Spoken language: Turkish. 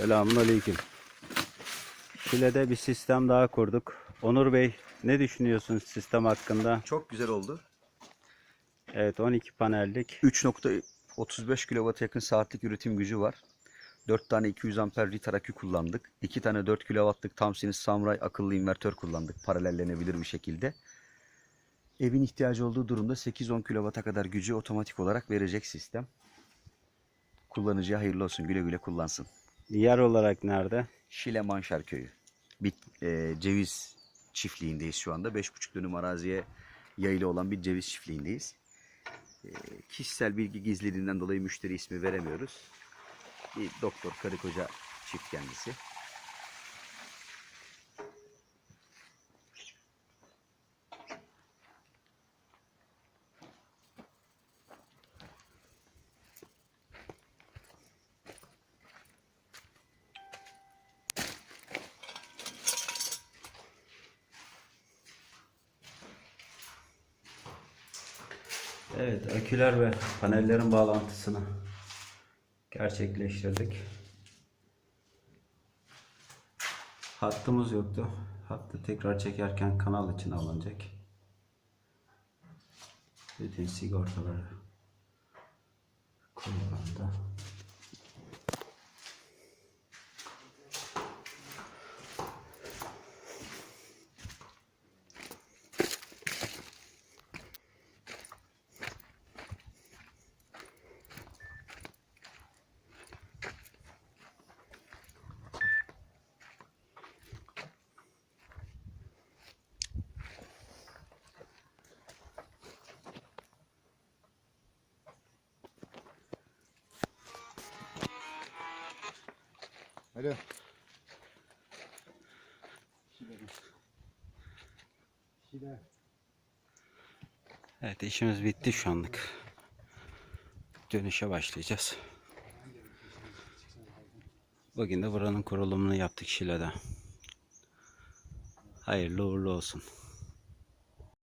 Selamünaleyküm. Şile'de bir sistem daha kurduk. Onur Bey ne düşünüyorsunuz sistem hakkında? Çok güzel oldu. Evet 12 panellik. 3.35 kW'a yakın saatlik üretim gücü var. 4 tane 200 amper litre akü kullandık. 2 tane 4 kW'lık Tamsin'in Samurai akıllı invertör kullandık. Paralellenebilir bir şekilde. Evin ihtiyacı olduğu durumda 8-10 kW'a kadar gücü otomatik olarak verecek sistem. Kullanıcıya hayırlı olsun. Güle güle kullansın. Yer olarak nerede? Şile Manşar Köyü. Bir e, ceviz çiftliğindeyiz şu anda. 5,5 dönüm araziye yayılı olan bir ceviz çiftliğindeyiz. E, kişisel bilgi gizliliğinden dolayı müşteri ismi veremiyoruz. Bir doktor karı koca çift kendisi. Evet aküler ve panellerin bağlantısını gerçekleştirdik. Hattımız yoktu. Hattı tekrar çekerken kanal için alınacak. Bütün sigortaları kullandı. Alo. Evet işimiz bitti şu anlık. Dönüşe başlayacağız. Bugün de buranın kurulumunu yaptık Şile'de. Hayırlı uğurlu olsun.